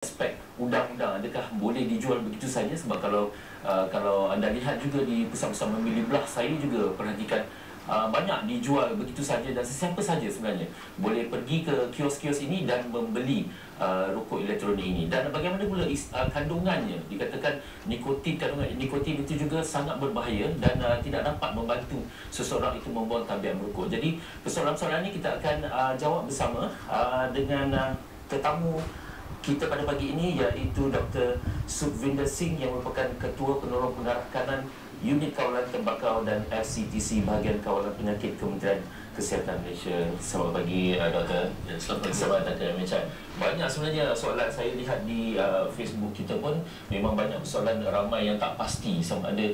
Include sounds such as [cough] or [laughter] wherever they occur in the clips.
aspek undang-undang adakah boleh dijual begitu saja? Sebab kalau uh, kalau anda lihat juga di pusat-pusat membeli belah saya juga perhatikan uh, banyak dijual begitu saja dan sesiapa saja sebenarnya boleh pergi ke kios-kios ini dan membeli uh, rokok elektronik ini. Dan bagaimana pula is, uh, kandungannya? Dikatakan nikotin kandungan nikotin itu juga sangat berbahaya dan uh, tidak dapat membantu seseorang itu membuang tabiat merokok. Jadi persoalan-persoalan ini kita akan uh, jawab bersama uh, dengan uh, tetamu kita pada pagi ini iaitu Dr. Sukhvinder Singh yang merupakan Ketua Penolong Pengarah Kanan Unit Kawalan Tembakau dan FCTC Bahagian Kawalan Penyakit Kementerian Kesihatan Malaysia. Selamat pagi uh, Doktor. Ya, selamat pagi. Selamat datang Amir Chan. Banyak sebenarnya soalan saya lihat di uh, Facebook kita pun memang banyak soalan ramai yang tak pasti sama ada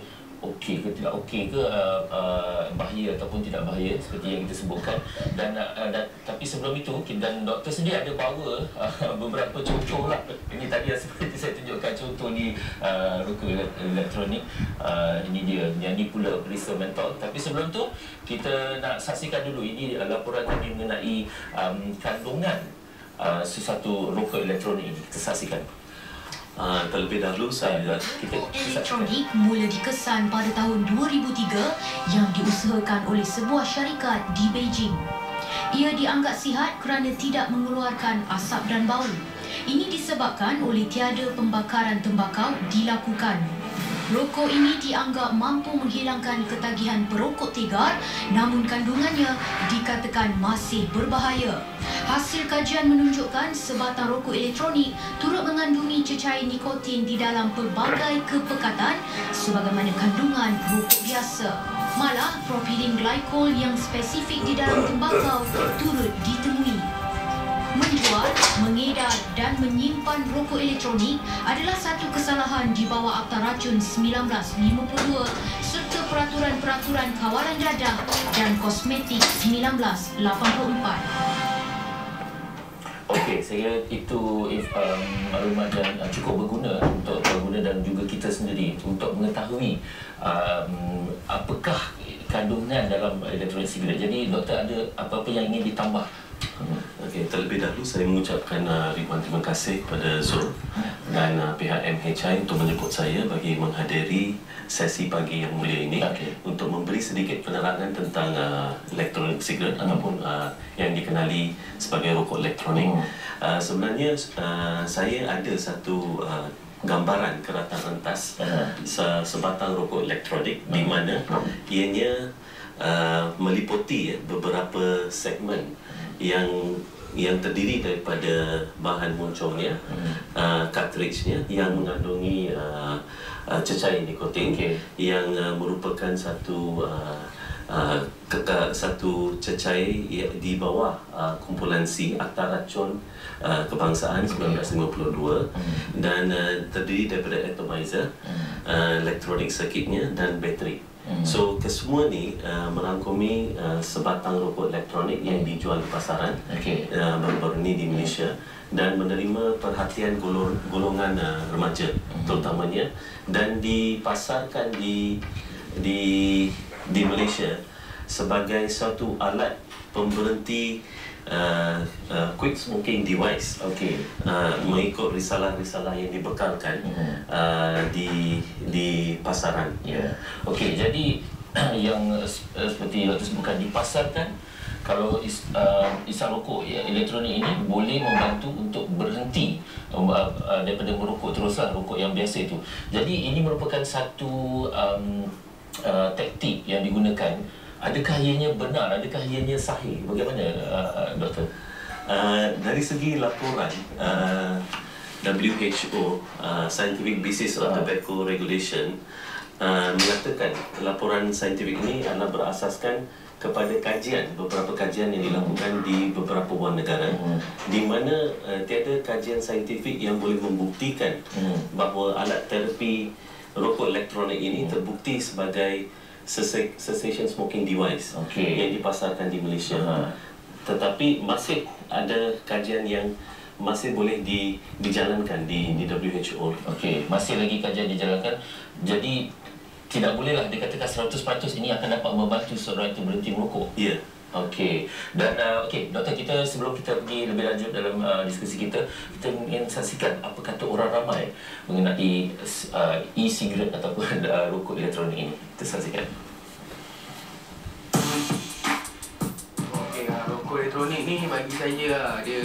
okey ke tidak okey ke uh, uh, bahaya ataupun tidak bahaya seperti yang kita sebutkan. Dan, uh, dan tapi sebelum itu dan doktor sendiri ada bawa uh, [laughs] beberapa contoh lah. Ini tadi [laughs] seperti saya tunjukkan contoh di uh, rokok elektronik. Uh, ini dia yang ni pula perisai mentol tapi sebelum tu kita nak saksikan dulu ini laporan kami mengenai um, kandungan uh, sesuatu rokok elektronik. Ini kita saksikan Uh, terlebih dahulu saya kita, elektronik mula dikesan pada tahun 2003 yang diusahakan oleh sebuah syarikat di Beijing. Ia dianggap sihat kerana tidak mengeluarkan asap dan bau. Ini disebabkan oleh tiada pembakaran tembakau dilakukan. Rokok ini dianggap mampu menghilangkan ketagihan perokok tegar namun kandungannya dikatakan masih berbahaya. Hasil kajian menunjukkan sebatang rokok elektronik turut mengandungi cecair nikotin di dalam pelbagai kepekatan sebagaimana kandungan rokok biasa. Malah propilin glikol yang spesifik di dalam tembakau turut ditemui. Menjual, mengedar dan menyimpan rokok elektronik adalah satu kesalahan di bawah Akta Racun 1952 serta peraturan-peraturan kawalan dadah dan kosmetik 1984. Okey, saya itu if, um, maklumat uh, cukup berguna untuk pengguna dan juga kita sendiri untuk mengetahui um, apakah kandungan dalam elektronik sigaret. Jadi doktor ada apa-apa yang ingin ditambah? Hmm. Okey, terlebih dahulu saya mengucapkan uh, ribuan terima kasih kepada Zul dan uh, pihak MHI untuk menjemput saya bagi menghadiri sesi pagi yang mulia ini Okey. untuk memberi sedikit penerangan tentang uh, elektronik sigaret ataupun uh, yang dikenali sebagai rokok elektronik. Hmm. Uh, sebenarnya uh, saya ada satu uh, gambaran keratan rentas Hmm. se- sebatang rokok elektronik di mana ianya uh, meliputi ya, beberapa segmen yang yang terdiri daripada bahan moncongnya, uh, cartridge-nya yang mengandungi uh, uh, cecair nikotin Okey. yang uh, merupakan satu uh, uh, satu cecair ya- di bawah uh, kumpulan C Akta Racun uh, Kebangsaan 1952 dan uh, terdiri daripada atomizer, uh, electronic circuitnya dan bateri. Hmm. So kesemua ni uh, merangkumi uh, sebatang rokok elektronik yang dijual di pasaran Okey. uh, baru-baru ni di Malaysia dan menerima perhatian golong, golongan uh, remaja terutamanya dan dipasarkan di di di Malaysia sebagai satu alat pemberhenti uh, uh, quick smoking device Okey. uh, mengikut risalah-risalah yang dibekalkan Mhm. uh, di di pasaran. Ya. Okey, jadi [clears throat] yang uh, seperti doktor sebutkan dipasarkan kalau is, uh, isap rokok ya, elektronik ini boleh membantu untuk berhenti um, uh, uh, daripada merokok teruslah rokok yang biasa itu. Jadi ini merupakan satu um, uh, taktik yang digunakan. Adakah ianya benar? Adakah ianya sahih? Bagaimana uh, doktor? Uh, dari segi laporan uh, WHO uh, Scientific Basis of Ah. Tobacco Regulation uh, mengatakan laporan saintifik ini adalah berasaskan kepada kajian beberapa kajian yang dilakukan di beberapa buah negara Hmm. di mana uh, tiada kajian saintifik yang boleh membuktikan Hmm. bahawa alat terapi rokok elektronik ini terbukti sebagai cessation smoking device Okey. yang dipasarkan di Malaysia Ha. tetapi masih ada kajian yang masih boleh di, dijalankan di, di WHO. Okey, masih lagi kajian dijalankan. Jadi tidak bolehlah dikatakan 100% ini akan dapat membantu seorang itu berhenti merokok. Ya. Okey. Dan uh, okey, doktor kita sebelum kita pergi lebih lanjut dalam uh, diskusi kita, kita ingin saksikan apa kata orang ramai mengenai uh, e-cigarette ataupun uh, rokok elektronik ini. Kita saksikan. Okey, ah, rokok elektronik ni bagi saya lah dia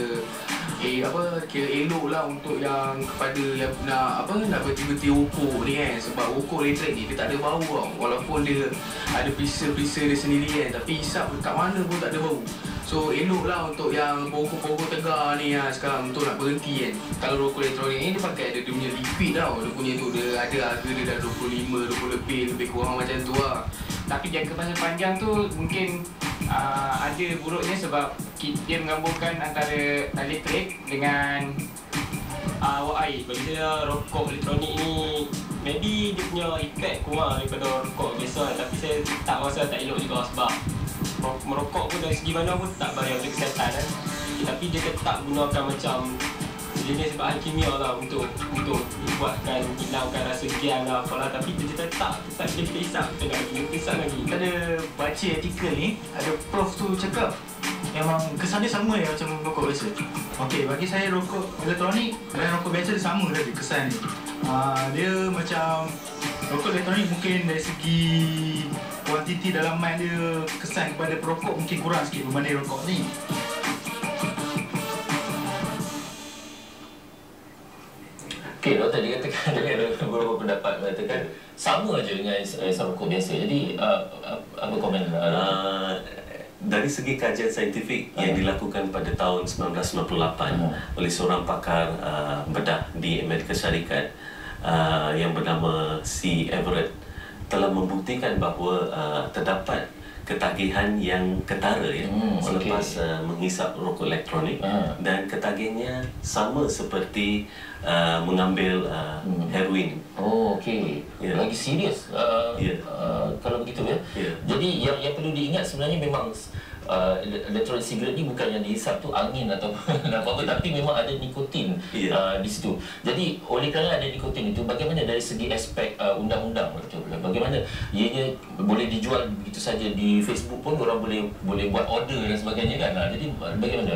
eh apa kira elok lah untuk yang kepada yang nak apa nak berhenti-berhenti rokok ni kan sebab rokok elektrik ni dia tak ada bau tau. Walaupun dia ada perisa-perisa dia sendiri kan tapi isap kat mana pun tak ada bau. So elok lah untuk yang pokok-pokok tegar ni lah sekarang. Untuk nak berhenti kan kalau rokok elektronik ni dia pakai ada dia punya liquid tau. Dia punya tu dia ada harga dia dah 25 20 lebih lebih kurang macam tu lah Tapi jangka panjang tu mungkin uh, ada buruknya sebab dia menggabungkan antara elektrik dengan uh, awak air. Bagi saya rokok elektronik ni maybe dia punya impact kurang daripada rokok biasa tapi saya tak rasa tak elok juga sebab ro- merokok pun dari segi mana pun tak bahaya untuk kesihatan kan. Tapi dia tetap gunakan macam jenis bahan kimia lah untuk untuk buatkan hilangkan rasa gian lah apalah. Tapi dia tetap tetap dia kita hisap kita nak kita hisap lagi. Kita ada baca artikel ni Ada prof tu cakap Memang kesan dia sama ya macam rokok biasa. Okey, bagi saya rokok elektronik dan rokok biasa dia sama tadi kesan ni. Uh, Dia macam Rokok elektronik mungkin dari segi Kuantiti dalam mic dia Kesan kepada perokok mungkin kurang sikit berbanding rokok ni Okey, doktor dia katakan [laughs] ada beberapa pendapat mengatakan sama aja dengan uh, rokok biasa. Jadi uh, apa komen uh, Uh, dari segi kajian saintifik yang dilakukan pada tahun 1998 Hmm. oleh seorang pakar uh, bedah di Amerika Syarikat uh, yang bernama C. Everett telah membuktikan bahawa uh, terdapat ketagihan yang ketara ya Hmm, selepas okey. uh, menghisap rokok elektronik Ah. dan ketagihannya sama seperti uh, mengambil uh, Hmm. heroin Oh, okey. Ya. Lagi serius. Uh, Ya. uh, kalau begitu ya. Ya. Jadi yang yang perlu diingat sebenarnya memang uh, elektronik cigarette ni bukan yang dihisap tu angin atau [laughs] apa-apa tapi memang ada nikotin Ya. uh, di situ. Jadi oleh kerana ada nikotin itu bagaimana dari segi aspek uh, undang-undang betul bagaimana ianya boleh dijual begitu saja di Facebook pun orang boleh boleh buat order dan sebagainya kan. Jadi bagaimana?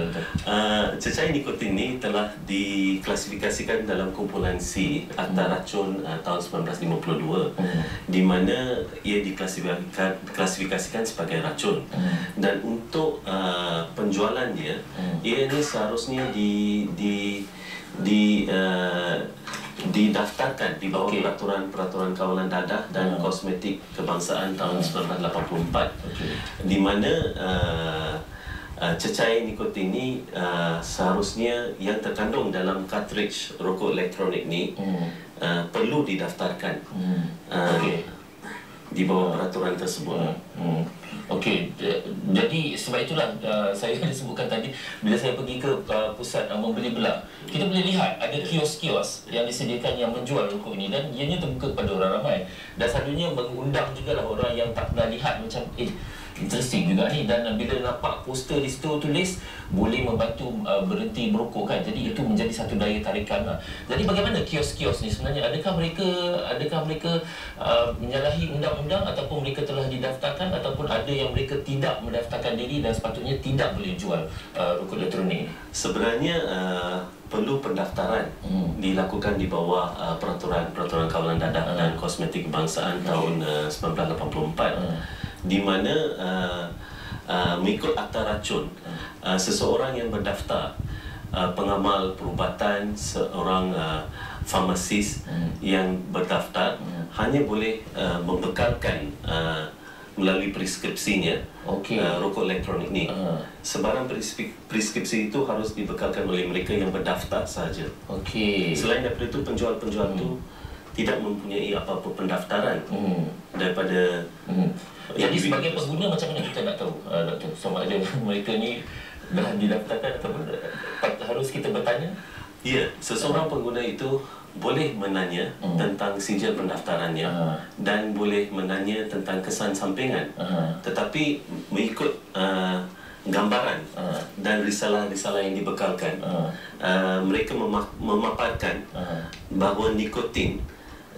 Uh, cecair nikotin ni telah diklasifikasikan dalam kumpulan C atau racun uh, tahun 1952 Hmm. di mana ia diklasifikasikan klasifikasikan sebagai racun Hmm. dan untuk uh, penjualannya Hmm. ia ni seharusnya di di di uh, didaftarkan di bawah Okey. peraturan-peraturan kawalan dadah dan Hmm. kosmetik kebangsaan tahun 1984 Okey. di mana uh, uh, cecair nikotin ni uh, seharusnya yang terkandung dalam cartridge rokok elektronik ni Hmm. uh, perlu didaftarkan Hmm. uh, Okey. di bawah peraturan tersebut. Hmm. hmm. Okey, jadi sebab itulah uh, [laughs] saya disebutkan tadi bila saya pergi ke uh, pusat uh, membeli belah, kita boleh lihat ada kios-kios yang disediakan yang menjual rokok ini dan ianya terbuka kepada orang ramai dan selalunya mengundang juga lah orang yang tak pernah lihat macam eh interesting juga ni dan uh, bila nampak poster di situ tulis boleh membantu uh, berhenti merokok kan jadi itu menjadi satu daya tarikan lah. jadi bagaimana kios-kios ni sebenarnya adakah mereka adakah mereka uh, menyalahi undang-undang ataupun mereka telah didaftarkan ataupun ada yang mereka tidak mendaftarkan diri dan sepatutnya tidak boleh jual uh, rokok elektronik ni Sebenarnya uh, perlu pendaftaran Hmm. dilakukan di bawah uh, peraturan-peraturan kawalan dadah Hmm. dan kosmetik kebangsaan tahun uh, 1984 Hmm. Di mana uh, uh, mengikut akta racun uh, seseorang yang berdaftar uh, pengamal perubatan seorang uh, farmasis Hmm. yang berdaftar Hmm. hanya boleh uh, membekalkan uh, melalui preskripsinya Okey. uh, rokok elektronik ni Hmm. Sebarang preskrip- preskripsi itu harus dibekalkan oleh mereka yang berdaftar sahaja. okey Selain daripada itu, penjual-penjual itu tidak mempunyai apa-apa pendaftaran hmm. daripada Hmm. Jadi sebagai pengguna macam mana kita nak tahu uh, doktor sama ada [laughs] mereka ni dah didaftarkan ataupun uh, harus kita bertanya? Ya, seseorang pengguna itu boleh menanya Hmm. tentang sijil pendaftarannya Ah. dan boleh menanya tentang kesan sampingan. Uh, Tetapi mengikut uh, gambaran Ah. dan risalah-risalah yang dibekalkan, Ah. uh, mereka mema- memaparkan uh, bahawa nikotin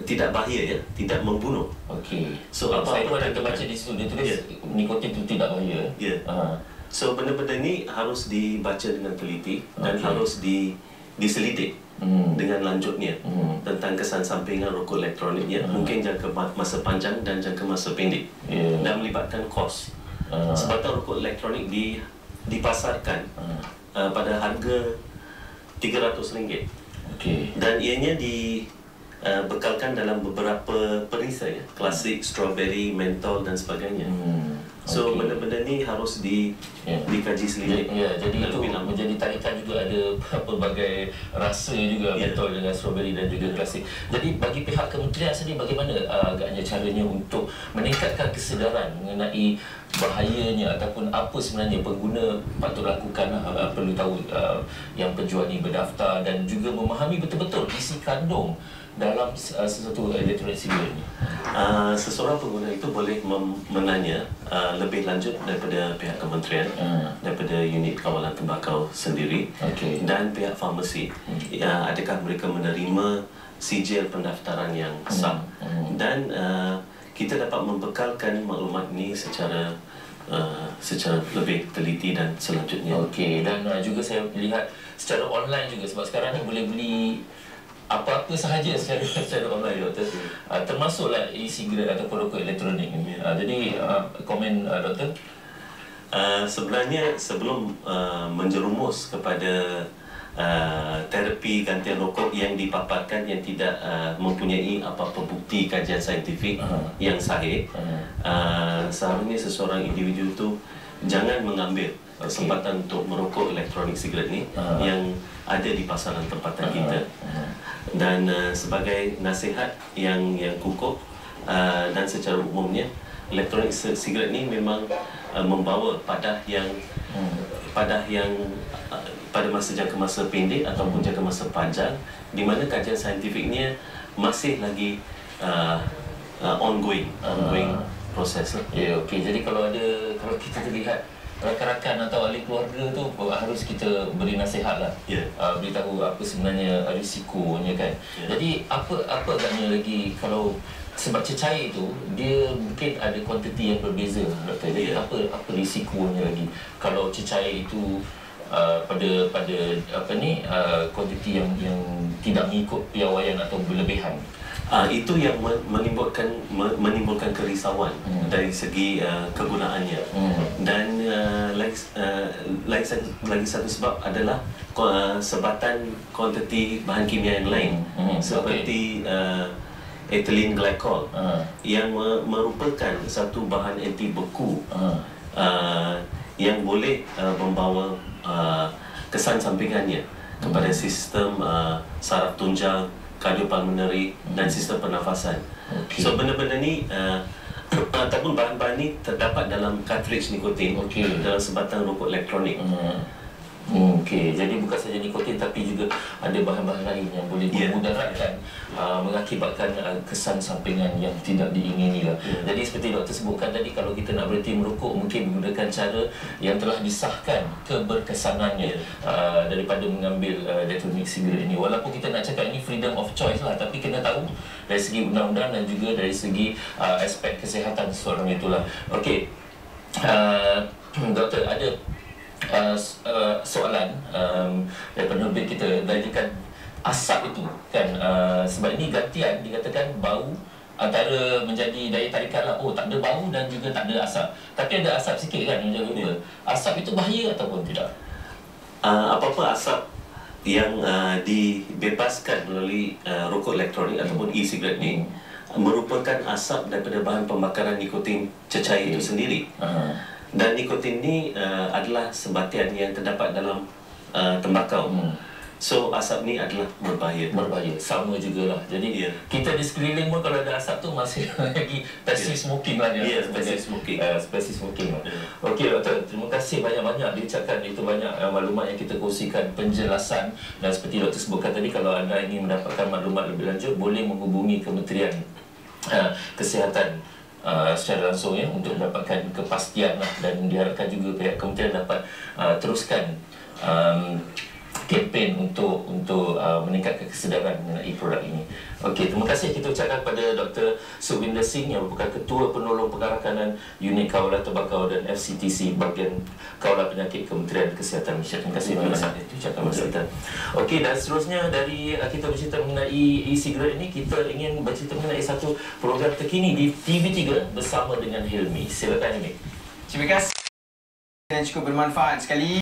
tidak bahaya ya, tidak membunuh. Okey. So, So, apa- saya pun apa ada baca di situ dia tulis Ya. nikotin itu tidak bahaya. Ya. Ha. So benda-benda ni harus dibaca dengan teliti dan harus di diselidik Hmm. dengan lanjutnya Hmm. tentang kesan sampingan rokok elektronik ya mungkin jangka ma- masa panjang dan jangka masa pendek Ya. dan melibatkan kos. Ah. Sebab tu rokok elektronik di dipasarkan Ah. uh, pada harga RM300 Okey. dan ianya di uh, bekalkan dalam beberapa perisai ya, klasik, strawberry, mentol dan sebagainya. Hmm. So Okey. benda-benda ni harus di Ya. dikaji selidik. ya, jadi itu lama. menjadi tarikan juga ada [laughs] pelbagai rasa juga Ya. mentol dengan strawberry dan juga klasik. Jadi bagi pihak kementerian sendiri bagaimana uh, agaknya caranya untuk meningkatkan kesedaran mengenai bahayanya ataupun apa sebenarnya pengguna patut lakukan uh, perlu tahu uh, yang penjual ni berdaftar dan juga memahami betul-betul isi kandung dalam uh, sesuatu elektronik sigaret ni. Uh, seseorang pengguna itu boleh menanya uh, lebih lanjut daripada pihak kementerian, Hmm. daripada unit kawalan tembakau sendiri Okey. dan pihak farmasi. Uh, adakah mereka menerima sijil pendaftaran yang sah Hmm. dan uh, kita dapat membekalkan maklumat ini secara uh, secara lebih teliti dan selanjutnya. Okey dan uh, juga saya lihat secara online juga sebab sekarang ni boleh beli apa-apa sahaja secara secara online doktor. Uh, termasuklah e-cigarette ataupun rokok elektronik ni. Uh, jadi uh, komen uh, doktor Uh, sebenarnya sebelum uh, menjerumus kepada uh, terapi gantian rokok yang dipaparkan yang tidak uh, mempunyai apa-apa bukti kajian saintifik Aha. yang sahih, Aha. uh, seharusnya seseorang individu tu jangan mengambil kesempatan untuk merokok elektronik sigaret ni Aha. yang ada di pasaran tempatan kita. Aha. Dan uh, sebagai nasihat yang yang kukuh uh, dan secara umumnya elektronik si- sigaret ni memang uh, membawa padah yang Hmm. padah yang uh, pada masa jangka masa pendek ataupun jangka masa panjang di mana kajian saintifiknya masih lagi uh, uh, ongoing ongoing Ah. proses lah. Ya, okey. Jadi kalau ada kalau kita terlihat rakan-rakan atau ahli keluarga tu harus kita beri nasihat lah. Ya. Uh, beritahu apa sebenarnya risikonya kan. Ya. Jadi apa apa agaknya lagi kalau sebab cecair itu dia mungkin ada kuantiti yang berbeza doktor. Jadi Ya. apa apa risikonya lagi kalau cecair itu uh, pada pada apa ni uh, kuantiti yang yang tidak mengikut piawaian atau berlebihan. Uh, itu yang me- menimbulkan me- menimbulkan kerisauan Hmm. dari segi uh, kegunaannya. Hmm. dan uh, lagi uh, lagi satu lagi satu sebab adalah uh, sebatan kuantiti bahan kimia yang lain. Hmm, hmm, seperti uh, ethylene glycol Uh, yang me- merupakan satu bahan anti beku uh, uh, yang boleh uh, membawa uh, kesan sampingannya kepada sistem uh, saraf tunjang, kardiopulmonary dan sistem pernafasan. Okey. So benda-benda ni uh, ataupun bahan-bahan ni terdapat dalam cartridge nikotin Okey. dalam sebatan rokok elektronik. Hmm. Hmm, Okey, jadi bukan saja nikotin tapi juga ada bahan-bahan lain yang boleh Ya. memudaratkan uh, mengakibatkan uh, kesan sampingan yang tidak diingini lah. Ya. Jadi seperti doktor sebutkan tadi kalau kita nak berhenti merokok mungkin menggunakan cara yang telah disahkan keberkesanannya Ya. uh, daripada mengambil uh, elektronik sigaret ini. Walaupun kita nak cakap ini freedom of choice lah tapi kena tahu dari segi undang-undang dan juga dari segi uh, aspek kesihatan seorang itulah. Okey. Uh, [clears throat] doktor ada uh, uh, soalan um, daripada penerbit kita jadikan asap itu kan? Uh, sebab ini gantian dikatakan bau antara menjadi daya tarikan lah. Oh tak ada bau dan juga tak ada asap. Tapi ada asap sikit kan jaga lupa asap itu bahaya ataupun tidak? Uh, apa-apa asap yang uh, dibebaskan melalui uh, rokok elektronik ataupun e-cigarette ni merupakan asap daripada bahan pembakaran nikotin cecair itu sendiri. uh, Dan nikotin ni uh, adalah sebatian yang terdapat dalam uh, tembakau. Hmm. So asap ni adalah berbahaya. berbahaya sama jugalah jadi Ya. kita di sekeliling pun kalau ada asap tu masih [laughs] lagi passive Ya. smoking lah dia Ya, sebagai- passive smoking. uh, passive smoking lah. Ya. Okey doktor, terima kasih banyak-banyak diucapkan itu banyak uh, maklumat yang kita kongsikan penjelasan dan seperti doktor sebutkan tadi kalau anda ingin mendapatkan maklumat lebih lanjut boleh menghubungi Kementerian uh, Kesihatan Uh, secara langsung ya untuk mendapatkan kepastian lah. Dan diharapkan juga pihak kementerian dapat uh, teruskan um, kesedaran mengenai produk ini. Okey, terima kasih kita ucapkan kepada Dr. Subinder Singh yang merupakan Ketua Penolong Pengarakanan Unit Kawalan Tembakau dan FCTC bahagian Kawalan Penyakit Kementerian Kesihatan Malaysia. Terima kasih banyak sangat ucapkan Mas Sultan. Okey, dan seterusnya dari uh, kita bercerita mengenai e-cigarette ini, kita ingin bercerita mengenai satu program terkini di TV3 bersama dengan Hilmi. Silakan Hilmi. Terima kasih. Dan cukup bermanfaat sekali